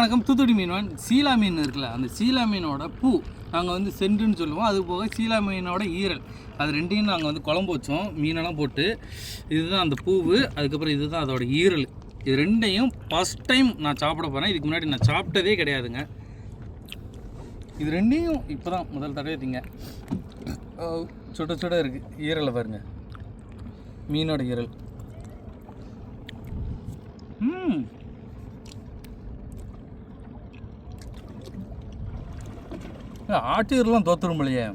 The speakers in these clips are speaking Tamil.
வணக்கம். தூத்துக்குடி மீன் சீலா மீன் இருக்குல்ல அந்த சீலா மீனோட பூ நாங்கள் வந்து சென்றுன்னு சொல்லுவோம். அது போக சீலா மீனோட ஈரல். அது ரெண்டையும் நாங்கள் வந்து குழம்பு வச்சோம் மீனெல்லாம் போட்டு. இதுதான் அந்த பூவு. அதுக்கப்புறம் இதுதான் அதோட ஈரல். இது ரெண்டையும் ஃபஸ்ட் டைம் நான் சாப்பிட போகிறேன் இதுக்கு முன்னாடி நான் சாப்பிட்டதே கிடையாதுங்க. இது ரெண்டையும் இப்போ தான் முதல் தடவை திங்க. சுட சுட இருக்குது ஈரலை பாருங்க. மீனோட ஈரல். ம் ஆட்டீர்லாம் தோத்துரும் இல்லையே.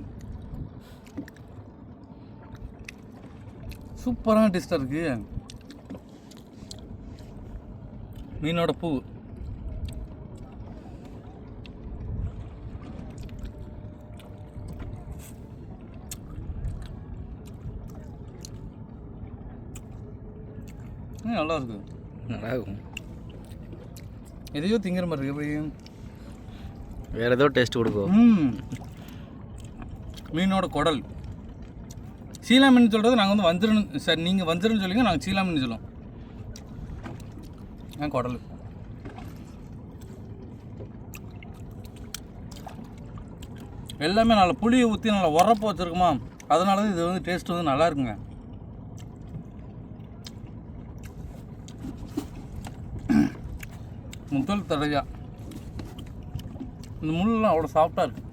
சூப்பரான டேஸ்டாக இருக்கு. மீனோட பூ. நல்லா இருக்கு. நல்லா இருக்கும் எதையோ திங்கிற மாதிரி இருக்கு வேறு ஏதோ டேஸ்ட் கொடுக்கும். மீனோட குடல். சீலா மீன் சொல்கிறது நாங்கள் வந்து வஞ்சிரம் சார் நீங்கள் வஞ்சிரம் சொல்லுங்க நாங்கள் சீலா மீன் சொல்லுவோம். ஆ குடல். எல்லாமே நல்லா புளியை ஊற்றி நல்லா உரப்பு வச்சுருக்குமா? அதனால தான் இது வந்து டேஸ்ட் வந்து நல்லா இருக்குங்க. முதல் தடையாக இந்த முள்ளெலாம் அவ்வளோ சாஃப்டாக இருக்குது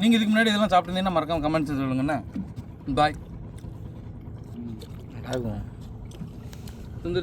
நீங்கள் இதுக்கு முன்னாடி இதெல்லாம் சாப்பிட்டீங்கன்னா மறக்காம கமெண்ட்ஸ் சொல்லுங்கண்ணே. பாய் நல்லா